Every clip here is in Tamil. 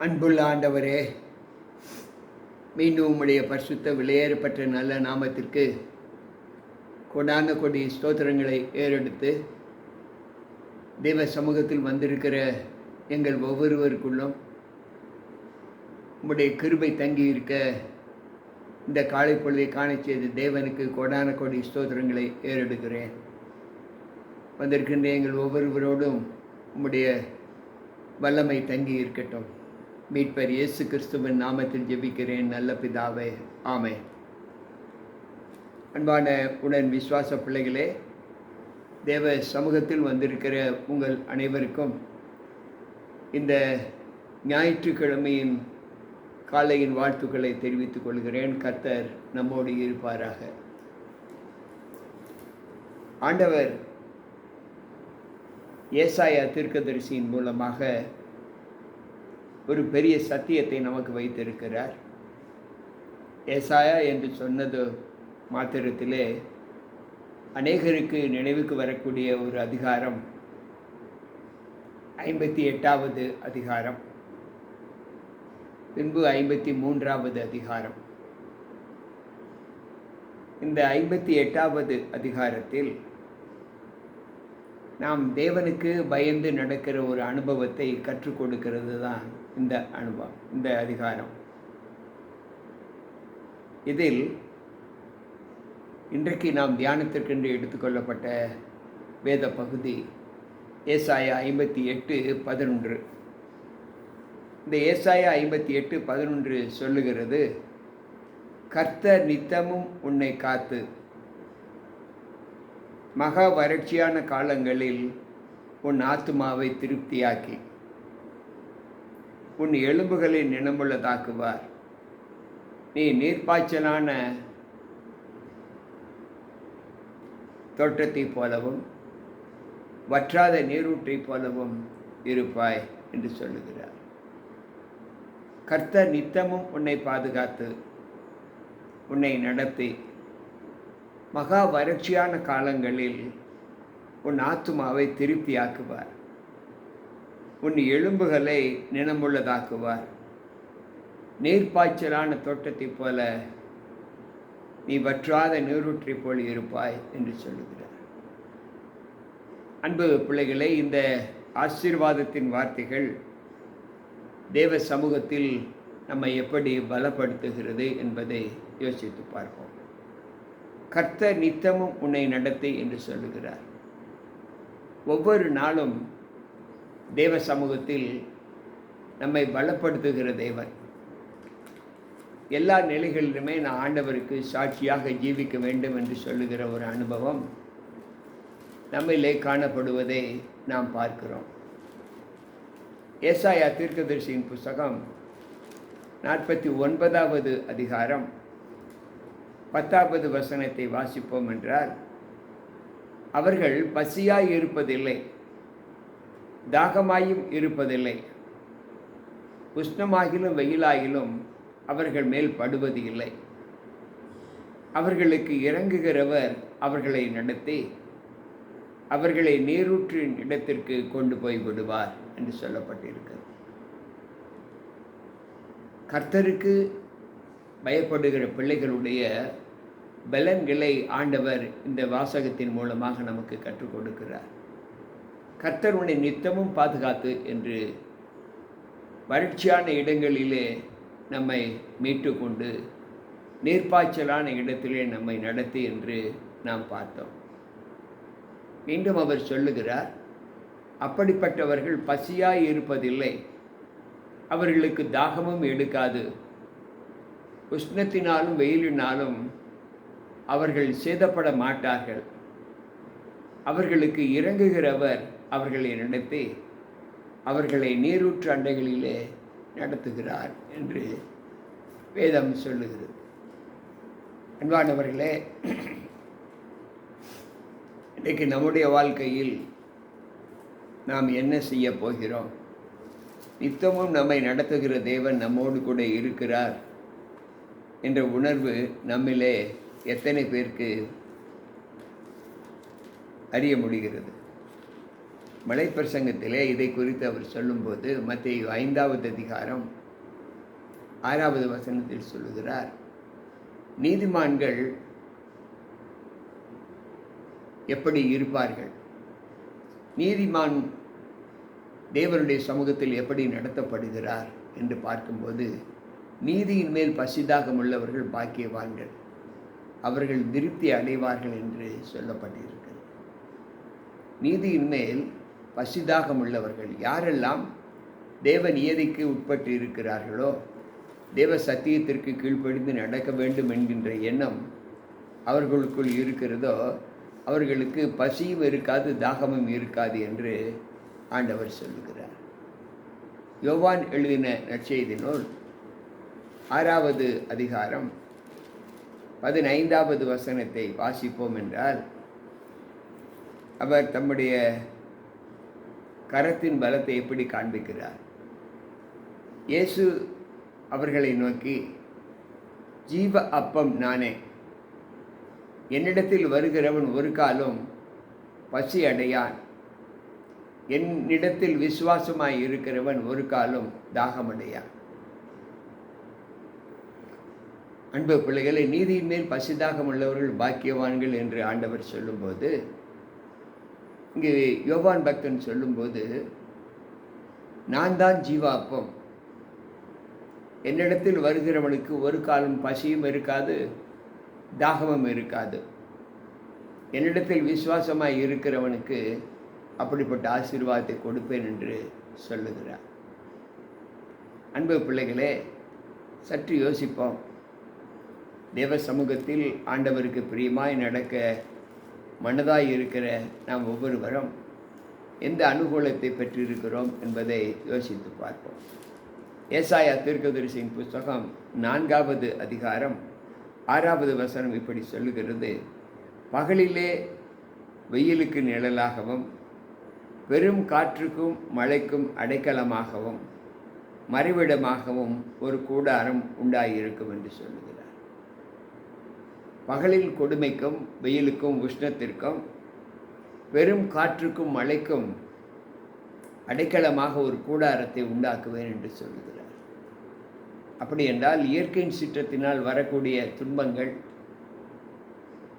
அன்புள்ள ஆண்டவரே மீண்டும் உம்முடைய பரிசுத்த விலையேறப்பட்ட நல்ல நாமத்திற்கு கொடான கொடி ஸ்தோத்திரங்களை ஏறெடுத்து தெய்வ சமூகத்தில் வந்திருக்கிற எங்கள் ஒவ்வொருவருக்குள்ளும் உம்முடைய கிருபை தங்கி இருக்க இந்த காலை பொழுதை காண செய்த தேவனுக்கு கொடான கொடி ஸ்தோத்திரங்களை ஏறெடுக்கிறேன். வந்திருக்கின்ற எங்கள் ஒவ்வொருவரோடும் உம்முடைய வல்லமை தங்கி இருக்கட்டும் மீட்பர் இயேசு கிறிஸ்துவின் நாமத்தில் ஜெபிக்கிறேன். நல்ல பிதாவே ஆமை அன்பான உடன் விசுவாச பிள்ளைகளே தேவ சமூகத்தில் வந்திருக்கிற உங்கள் அனைவருக்கும் இந்த ஞாயிற்றுக்கிழமையின் காலையின் வாழ்த்துக்களை தெரிவித்துக் கொள்கிறேன். கர்த்தர் நம்மோடு இருப்பாராக. ஆண்டவர் ஏசாயா தீர்க்கதரிசியின் மூலமாக ஒரு பெரிய சத்தியத்தை நமக்கு வைத்திருக்கிறார். ஏசாயா என்று சொன்னது மாத்திரத்திலே அநேகருக்கு நினைவுக்கு வரக்கூடிய ஒரு அதிகாரம். ஐம்பத்தி எட்டாவது அதிகாரம். பின்பு ஐம்பத்தி மூன்றாவது அதிகாரம். இந்த ஐம்பத்தி எட்டாவது அதிகாரத்தில் நாம் தேவனுக்கு பயந்து நடக்கிற ஒரு அனுபவத்தை கற்றுக் கொடுக்கிறது தான் இந்த அனுபவம் இந்த அதிகாரம். இதில் இன்றைக்கு நாம் தியானத்திற்கென்று எடுத்துக்கொள்ளப்பட்ட வேத பகுதி ஏசாயா ஐம்பத்தி எட்டு பதினொன்று. இந்த ஏசாயா ஐம்பத்தி எட்டு பதினொன்று சொல்லுகிறது கர்த்தர் நித்தமும் உன்னை காத்து. மகா வறட்சியான காலங்களில் உன் ஆத்துமாவை திருப்தியாக்கி. உன் எலும்புகளை நினமுள்ளதாக்குவார். நீ நீர்ப்பாய்ச்சலான தோட்டத்தைப் போலவும் வற்றாத நீரூற்றைப் போலவும் இருப்பாய் என்று சொல்லுகிறார். கர்த்தர் நித்தமும் உன்னை பாதுகாத்து உன்னை நடத்தி மகா வறட்சியான காலங்களில் உன் ஆத்துமாவை திருப்தியாக்குவார். உன் எலும்புகளை நினமுள்ளதாக்குவார் நீர்ப்பாய்ச்சலான தோட்டத்தைப் போல நீ வற்றாத நீரூற்றை போல் இருப்பாய் என்று சொல்லுகிறார். அன்பு பிள்ளைகளே இந்த ஆசீர்வாதத்தின் வார்த்தைகள் தேவ சமூகத்தில் நம்மை எப்படி பலப்படுத்துகிறது என்பதை யோசித்து பார்ப்போம். கர்த்தர் நித்தமும் உன்னை நடத்தி என்று சொல்லுகிறார். ஒவ்வொரு நாளும் தேவ சமூகத்தில் நம்மை பலப்படுத்துகிற தேவன். எல்லா நிலைகளிலுமே நான் ஆண்டவருக்கு சாட்சியாக ஜீவிக்க வேண்டும் என்று சொல்லுகிற ஒரு அனுபவம் நம்மிலே காணப்படுவதை நாம் பார்க்கிறோம். ஏசாயா தீர்க்கதரிசியின் புஸ்தகம் நாற்பத்தி ஒன்பதாவது அதிகாரம் பத்தாவது வசனத்தை வாசிப்போம் என்றால் அவர்கள் பசியாய் இருப்பதில்லை. தாகமாயும் இருப்பதில்லை. உஷ்ணமாகிலும் வெயிலாகிலும் அவர்கள் மேல் படுவது இல்லை. அவர்களுக்கு இறங்குகிறவர் அவர்களை நடத்தி அவர்களை நீரூற்றின் இடத்திற்கு கொண்டு போய் விடுவார் என்று சொல்லப்பட்டிருக்கிறது. கர்த்தருக்கு பயப்படுகிற பிள்ளைகளுடைய பலன்களை ஆண்டவர் இந்த வாசகத்தின் மூலமாக நமக்கு கற்றுக் கொடுக்கிறார். கர்த்தர் உன்னை நித்தமும் பாதுகாத்து என்று வறட்சியான இடங்களிலே நம்மை மீட்டு கொண்டு நீர்ப்பாய்ச்சலான இடத்திலே நம்மை நடத்தி என்று நாம் பார்த்தோம். மீண்டும் அவர் சொல்லுகிறார் அப்படிப்பட்டவர்கள் பசியாய் இருப்பதில்லை. அவர்களுக்கு தாகமும் எடுக்காது. உஷ்ணத்தினாலும் வெயிலினாலும் அவர்கள் சேதப்பட மாட்டார்கள். அவர்களுக்கு இறங்குகிறவர் அவர்களை நடத்தி அவர்களை நீரூற்று அண்டைகளிலே நடத்துகிறார் என்று வேதம் சொல்லுகிறது. அன்பானவர்களே இன்றைக்கு நம்முடைய வாழ்க்கையில் நாம் என்ன செய்ய போகிறோம்? நித்தமும் நம்மை நடத்துகிற தேவன் நம்மோடு கூட இருக்கிறார் என்ற உணர்வு நம்மிலே எத்தனை பேருக்கு அறிய முடிகிறது? மலை பிரசங்கத்திலே இதை குறித்து அவர் சொல்லும்போது மத்திய ஐந்தாவது அதிகாரம் ஆறாவது வசனத்தில் சொல்லுகிறார். நீதிமான்கள் எப்படி இருப்பார்கள்? நீதிமான் தேவனுடைய சமூகத்தில் எப்படி நடத்தப்படுகிறார் என்று பார்க்கும்போது நீதியின் மேல் பசிதாகம் உள்ளவர்கள் பாக்கியவான்கள். அவர்கள் திருப்தி அடைவார்கள் என்று சொல்லப்பட்டிருக்கிறது. நீதியின் மேல் பசிதாகம் உள்ளவர்கள் யாரெல்லாம் தேவ நியதிக்கு உட்பட்டு இருக்கிறார்களோ தேவ சத்தியத்திற்கு கீழ்ப்படிந்து நடக்க வேண்டும் என்கின்ற எண்ணம் அவர்களுக்குள் இருக்கிறதோ அவர்களுக்கு பசியும் இருக்காது தாகமும் இருக்காது என்று ஆண்டவர் சொல்லுகிறார். யோவான் எழுதின நற்செய்தி நூல் ஆறாவது அதிகாரம் பதினைந்தாவது வசனத்தை வாசிப்போம் என்றால் அவர் தம்முடைய கரத்தின் பலத்தை எப்படி காண்பிக்கிறார்? இயேசு அவர்களை நோக்கி ஜீவ அப்பம் நானே. என்னிடத்தில் வருகிறவன் ஒரு காலம் பசி அடையான். என்னிடத்தில் விசுவாசமாய் இருக்கிறவன் ஒரு காலம் தாகமடையான் அன்பு பிள்ளைகளை நீதியின் மேல் பசிதாகம் உள்ளவர்கள் பாக்கியவான்கள் என்று ஆண்டவர் சொல்லும்போது இங்கே யோவான் பக்தன் சொல்லும்போது நான் தான் ஜீவாப்பம். என்னிடத்தில் வருகிறவனுக்கு ஒரு காலம் பசியும் இருக்காது தாகமும் இருக்காது. என்னிடத்தில் விசுவாசமாக இருக்கிறவனுக்கு அப்படிப்பட்ட ஆசீர்வாதத்தை கொடுப்பேன் என்று சொல்லுகிறார். அன்பு பிள்ளைகளே சற்று யோசிப்போம். தேவ சமூகத்தில் ஆண்டவருக்கு பிரியமாய் நடக்க மனதாய் இருக்கிற நாம் ஒவ்வொருவரும் எந்த அனுகூலத்தை பெற்றிருக்கிறோம் என்பதை யோசித்து பார்ப்போம். ஏசாயா தீர்க்கதரிசியின் புஸ்தகம் நான்காவது அதிகாரம் ஆறாவது வசனம் இப்படி சொல்லுகிறது. பகலிலே வெயிலுக்கு நிழலாகவும் பெரும் காற்றுக்கும் மழைக்கும் அடைக்கலமாகவும் மறைவிடமாகவும் ஒரு கூடாரம் உண்டாயிருக்கும் என்று சொல்லுது பகலில் கொடுமைக்கும் வெயிலுக்கும் உஷ்ணத்திற்கும் வெறும் காற்றுக்கும் மழைக்கும் அடைக்கலமாக ஒரு கூடாரத்தை உண்டாக்குவேன் என்று சொல்லுகிறார். அப்படி என்றால் இயற்கையின் சீற்றத்தினால் வரக்கூடிய துன்பங்கள்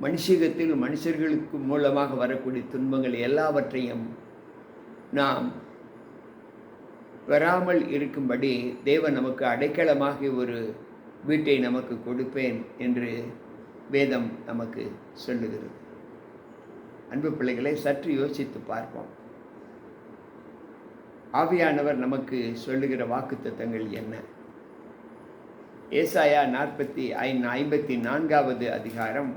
மனுஷகத்தில் மனுஷர்களுக்கு மூலமாக வரக்கூடிய துன்பங்கள் எல்லாவற்றையும் நாம் பெறாமல் இருக்கும்படி தேவன் நமக்கு அடைக்கலமாக ஒரு வீட்டை நமக்கு கொடுப்பேன் என்று வேதம் நமக்கு சொல்லுகிறது. அன்பு பிள்ளைகளை சற்று யோசித்து பார்ப்போம். ஆவியானவர் நமக்கு சொல்லுகிற வாக்குத்தத்தங்கள் என்ன? ஏசாயா நாற்பத்தி ஐ ஐம்பத்தி நான்காவது அதிகாரம்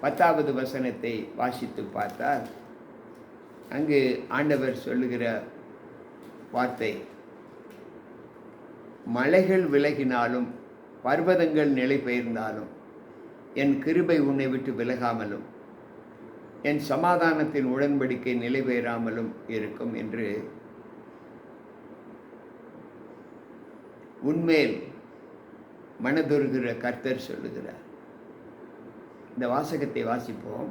பத்தாவது வசனத்தை வாசித்து பார்த்தால் அங்கு ஆண்டவர் சொல்லுகிற வார்த்தை மலைகள் விலகினாலும் பர்வதங்கள் நிலை பெயர்ந்தாலும் என் கிருபை உன்னை விட்டு விலகாமலும் என் சமாதானத்தின் உடன்படிக்கை நிலைபெயராமலும் இருக்கும் என்று உண்மையில் மனதுருகிற கர்த்தர் சொல்லுகிறார். இந்த வாசகத்தை வாசிப்போம்.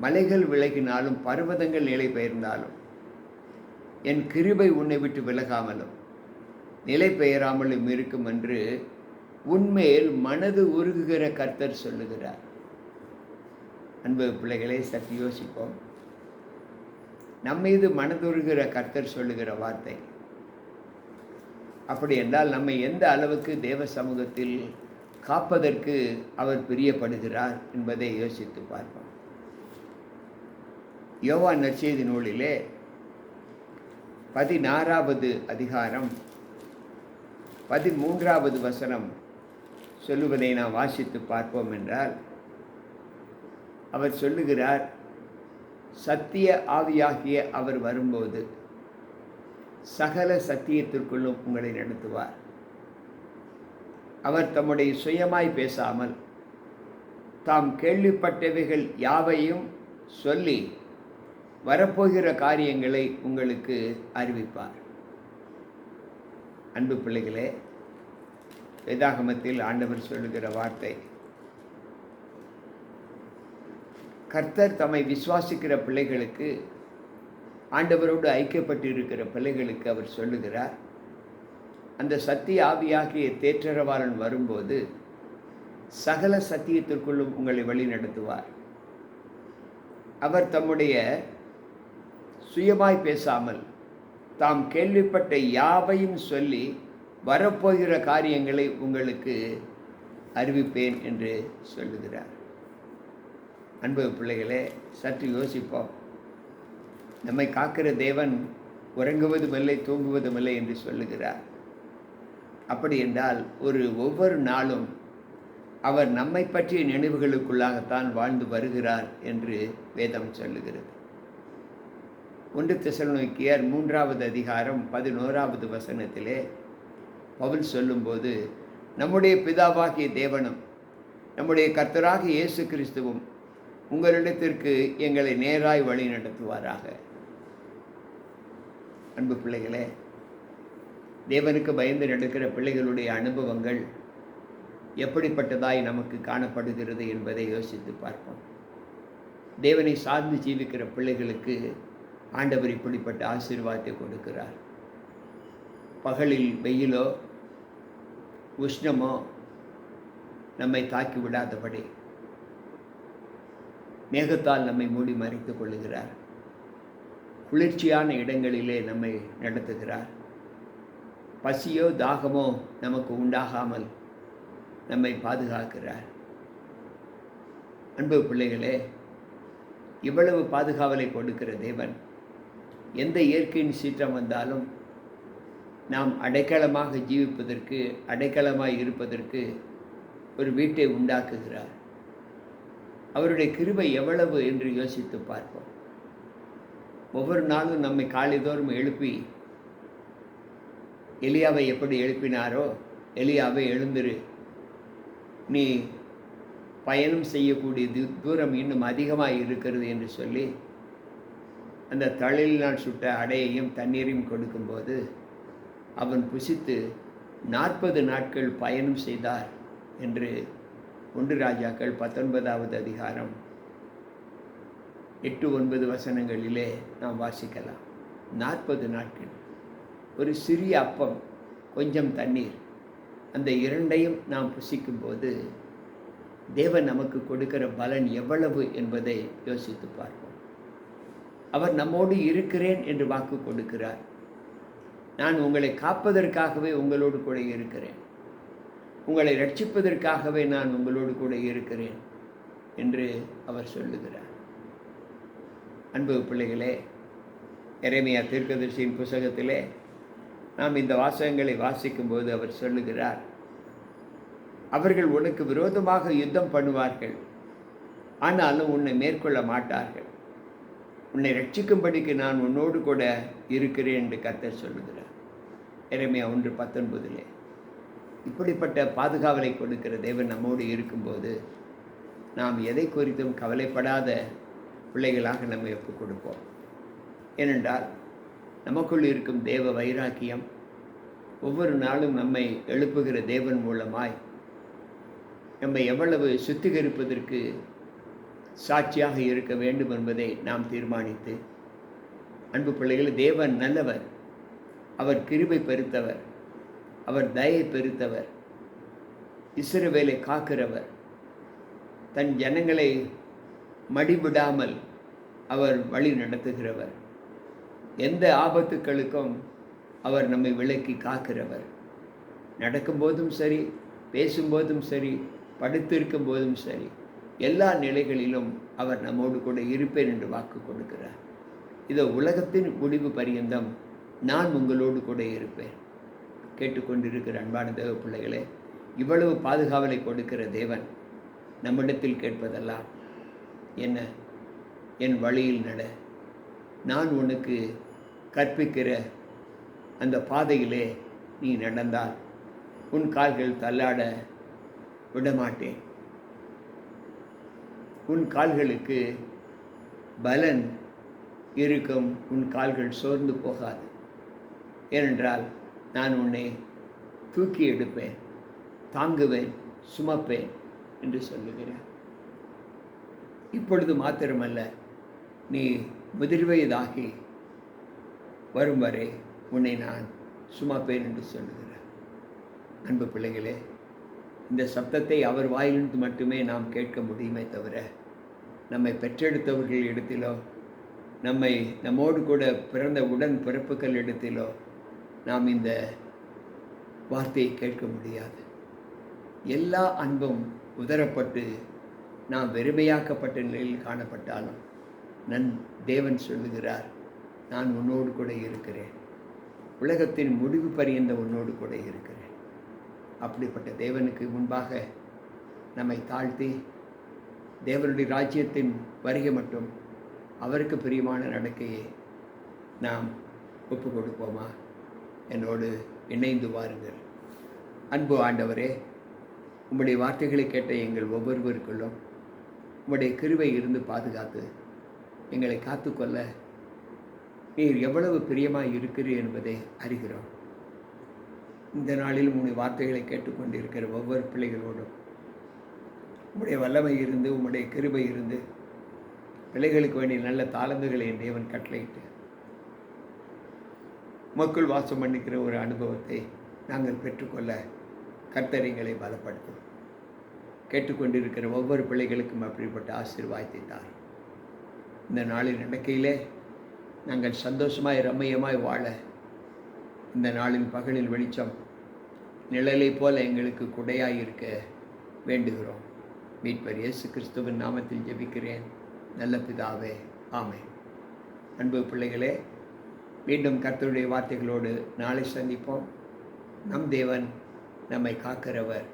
மலைகள் விலகினாலும் பர்வதங்கள் நிலை பெயர்ந்தாலும் என் கிருபை உன்னை விட்டு விலகாமலும் நிலை பெயராமலும் இருக்கும் என்று உண்மையில் மனது உருகுகிற கர்த்தர் சொல்லுகிறார். அன்பு பிள்ளைகளை சற்று யோசிப்போம். நம்மீது மனதுருகிற கர்த்தர் சொல்லுகிற வார்த்தை. அப்படி என்றால் நம்மை எந்த அளவுக்கு தேவ சமூகத்தில் காப்பதற்கு அவர் பிரியப்படுகிறார் என்பதை யோசித்து பார்ப்போம். யோவா நற்செய்தி நூலிலே பதினாறாவது அதிகாரம் பதிமூன்றாவது வசனம் சொல்லுவதை நாம் வாசித்து பார்ப்போம் என்றால் அவர் சொல்லுகிறார் சத்திய ஆவியாகிய அவர் வரும்போது சகல சத்தியத்திற்குள்ளும் உங்களை நடத்துவார். அவர் தம்முடைய சுயமாய் பேசாமல் தாம் கேள்விப்பட்டவைகள் யாவையும் சொல்லி வரப்போகிற காரியங்களை உங்களுக்கு அறிவிப்பார். அன்பு பிள்ளைகளே வேதாகமத்தில் ஆண்டவர் சொல்லுகிற வார்த்தை. கர்த்தர் தம்மை விசுவாசிக்கிற பிள்ளைகளுக்கு ஆண்டவரோடு ஐக்கியப்பட்டு இருக்கிற பிள்ளைகளுக்கு அவர் சொல்லுகிறார் அந்த சத்திய ஆவியாகிய தேற்றரவாளன் வரும்போது சகல சத்தியத்திற்குள்ளும் உங்களை வழி நடத்துவார். அவர் தம்முடைய சுயமாய் பேசாமல் தாம் கேள்விப்பட்ட யாவையும் சொல்லி வரப்போகிற காரியங்களை உங்களுக்கு அறிவிப்பேன் என்று சொல்லுகிறார். அன்பு பிள்ளைகளே சற்று யோசிப்போம். நம்மை காக்கிற தேவன் உறங்குவதும் இல்லை தூங்குவதும் இல்லை என்று சொல்லுகிறார். அப்படி என்றால் ஒரு ஒவ்வொரு நாளும் அவர் நம்மை பற்றிய நினைவுகளுக்குள்ளாகத்தான் வாழ்ந்து வருகிறார் என்று வேதம் சொல்லுகிறது. ஒன்று தெசலோனிக்கியர் மூன்றாவது அதிகாரம் பதினோராவது வசனத்திலே பவுல் சொல்லும்போது நம்முடைய பிதாவாகிய தேவனும் நம்முடைய கர்த்தராக இயேசு கிறிஸ்துவும் உங்களிடத்திற்கு எங்களை நேராய் வழி நடத்துவாராக. அன்பு பிள்ளைகளே தேவனுக்கு பயந்து நடக்கிற பிள்ளைகளுடைய அனுபவங்கள் எப்படிப்பட்டதாய் நமக்கு காணப்படுகிறது என்பதை யோசித்து பார்ப்போம். தேவனை சார்ந்து ஜீவிக்கிற பிள்ளைகளுக்கு ஆண்டவர் இப்படிப்பட்ட ஆசீர்வாதத்தை கொடுக்கிறார். பகலில் வெயிலோ உஷ்ணமோ நம்மை தாக்கி விடாதபடி. மேகத்தால் நம்மை மூடி மறைத்துக் கொள்ளுகிறார். குளிர்ச்சியான இடங்களிலே நம்மை நடத்துகிறார். பசியோ தாகமோ நமக்கு உண்டாகாமல் நம்மை பாதுகாக்கிறார். அன்பு பிள்ளைகளே இவ்வளவு பாதுகாவலை கொடுக்கிற தேவன் எந்த இயற்கையின் சீற்றம் வந்தாலும் நாம் அடைக்கலமாக ஜீவிப்பதற்கு அடைக்கலமாக இருப்பதற்கு ஒரு வீட்டை உண்டாக்குகிறார். அவருடைய கிருபை எவ்வளவு என்று யோசித்து பார்ப்போம். ஒவ்வொரு நாளும் நம்மை காலைதோறும் எழுப்பி எலியாவை எப்படி எழுப்பினாரோ எலியாவை எழுந்திரு. நீ பயணம் செய்யக்கூடிய தூரம் இன்னும் அதிகமாக இருக்கிறது என்று சொல்லி அந்த தழையினால் சுட்ட அடையையும் தண்ணீரையும் கொடுக்கும்போது அவன் புசித்து நாற்பது நாட்கள் பயணம் செய்தார் என்று ஒன்று ராஜாக்கள் பத்தொன்பதாவது அதிகாரம் எட்டு ஒன்பது வசனங்களிலே நாம் வாசிக்கலாம். நாற்பது நாட்கள். ஒரு சிறிய அப்பம் கொஞ்சம் தண்ணீர். அந்த இரண்டையும் நாம் புசிக்கும்போது தேவன் நமக்கு கொடுக்கிற பலன் எவ்வளவு என்பதை யோசித்து பார்ப்போம். அவர் நம்மோடு இருக்கிறேன் என்று வாக்கு கொடுக்கிறார். நான் உங்களை காப்பதற்காகவே உங்களோடு கூட இருக்கிறேன். உங்களை ரட்சிப்பதற்காகவே நான் உங்களோடு கூட இருக்கிறேன் என்று அவர் சொல்லுகிறார். அன்பு பிள்ளைகளே இறைமையா தீர்க்கதரிசியின் புஸ்தகத்திலே நாம் இந்த வாசகங்களை வாசிக்கும்போது அவர் சொல்லுகிறார் அவர்கள் உனக்கு விரோதமாக யுத்தம் பண்ணுவார்கள் ஆனாலும் உன்னை மேற்கொள்ள மாட்டார்கள். உன்னை ரட்சிக்கும்படிக்கு நான் உன்னோடு கூட இருக்கிறேன் என்று கத்தர் சொல்லுகிறார். இறைமையாக ஒன்று பத்தொன்பதிலே. இப்படிப்பட்ட பாதுகாவலை கொடுக்கிற தேவன் நம்மோடு இருக்கும்போது நாம் எதை குறித்தும் கவலைப்படாத பிள்ளைகளாக நம்ம ஒப்புக் கொடுப்போம் ஏனென்றால் நமக்குள் இருக்கும் தேவ வைராக்கியம் ஒவ்வொரு நாளும் நம்மை எழுப்புகிற தேவன் மூலமாய் நம்மை எவ்வளவு சுத்திகரிப்பதற்கு சாட்சியாக இருக்க வேண்டும் என்பதை நாம் தீர்மானித்து அன்பு பிள்ளைகள் தேவன் நல்லவர். அவர் கிருபை பெருத்தவர் அவர் தயை பெருத்தவர் இஸ்ரவேலை காக்கிறவர். தன் ஜனங்களை மடிவிடாமல் அவர் வழி நடத்துகிறவர். எந்த ஆபத்துக்களுக்கும் அவர் நம்மை விலக்கி காக்கிறவர். நடக்கும்போதும் சரி பேசும்போதும் சரி படுத்திருக்கும் போதும் சரி எல்லா நிலைகளிலும் அவர் நம்மோடு கூட இருப்பேன் என்று வாக்கு கொடுக்கிறார். இதோ உலகத்தின் முடிவு பரியந்தம் நான் உங்களோடு கூட இருப்பேன். கேட்டுக்கொண்டிருக்கிற அன்பான தேவ பிள்ளைகளே இவ்வளவு பாதுகாவலை கொடுக்கிற தேவன் நம்மிடத்தில் கேட்பதெல்லாம் என்ன? என் வழியில் நட. நான் உனக்கு கற்பிக்கிற அந்த பாதையிலே நீ நடந்தால் உன் கால்கள் தள்ளாட விடமாட்டேன். உன் கால்களுக்கு பலன் இருக்கும் உன் கால்கள் சோர்ந்து போகாது. ஏனென்றால் நான் உன்னை தூக்கி எடுப்பேன் தாங்குவேன் சுமப்பேன் என்று சொல்லுகிறார். இப்பொழுது மாத்திரமல்ல நீ முதிர்வயதாகி வரும் வரை உன்னை நான் சுமப்பேன் என்று சொல்லுகிறார். அன்பு பிள்ளைகளே இந்த சப்தத்தை அவர் வாயிலிருந்து மட்டுமே நாம் கேட்க முடியுமே தவிர நம்மை பெற்றெடுத்தவர்கள் இடத்திலோ நம்மை நம்மோடு கூட பிறந்த உடன் பிறப்புகள் இடத்திலோ நாம் இந்த வார்த்தையை கேட்க முடியாது. எல்லா அன்பும் உதரப்பட்டு நாம் வெறுமையாக்கப்பட்ட நிலையில் காணப்பட்டாலும் நன் தேவன் சொல்லுகிறார் நான் உன்னோடு கூட இருக்கிறேன். உலகத்தின் முடிவு பரியந்த உன்னோடு கூட இருக்கிறேன். அப்படிப்பட்ட தேவனுக்கு முன்பாக நம்மை தாழ்த்தி தேவனுடைய ராஜ்யத்தின் வருகை மட்டும் அவருக்கு பிரியமான நடக்கையை நாம் ஒப்பு கொடுப்போமா என்னோடு இணைந்து வாருங்கள். அன்பு ஆண்டவரே உம்முடைய வார்த்தைகளை கேட்ட எங்கள் ஒவ்வொருவருக்குள்ளும் உம்முடைய கிருவை இருந்து பாதுகாத்து எங்களை காத்துக்கொள்ள நீர் எவ்வளவு பிரியமாக இருக்கிறீர் என்பதை அறிகிறோம். இந்த நாளில் உங்களுடைய வார்த்தைகளை கேட்டுக்கொண்டிருக்கிற ஒவ்வொரு பிள்ளைகளோடும் உம்முடைய வல்லமை இருந்து உம்முடைய கிருபை இருந்து பிள்ளைகளுக்கு வேண்டிய நல்ல தாளந்துகளை என் தேவன் கட்டளையிட்டு மக்கள் வாசம் பண்ணிக்கிற ஒரு அனுபவத்தை நாங்கள் பெற்றுக்கொள்ள கர்த்தரிங்களை பலப்படுத்தும். கேட்டுக்கொண்டிருக்கிற ஒவ்வொரு பிள்ளைகளுக்கும் அப்படிப்பட்ட ஆசீர்வாதத்தை தார் இந்த நாளின் நடக்கையிலே நாங்கள் சந்தோஷமாய் ரம்மியமாய் வாழ இந்த நாளின் பகலில் வெளிச்சம் நிழலை போல எங்களுக்கு குடையாக இருக்க வேண்டுகிறோம். மீட்பர் இயேசு கிறிஸ்துவின் நாமத்தில் ஜெபிக்கிறேன். நல்ல பிதாவே ஆமே அன்பு பிள்ளைகளே மீண்டும் கர்த்தருடைய வார்த்தைகளோடு நாளை சந்திப்போம். நம் தேவன் நம்மை காக்கிறவர்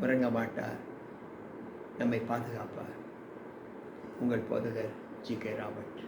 உறங்க மாட்டார் நம்மை பாதுகாப்பார். உங்கள் போதகர் ஜி கே ராபர்ட்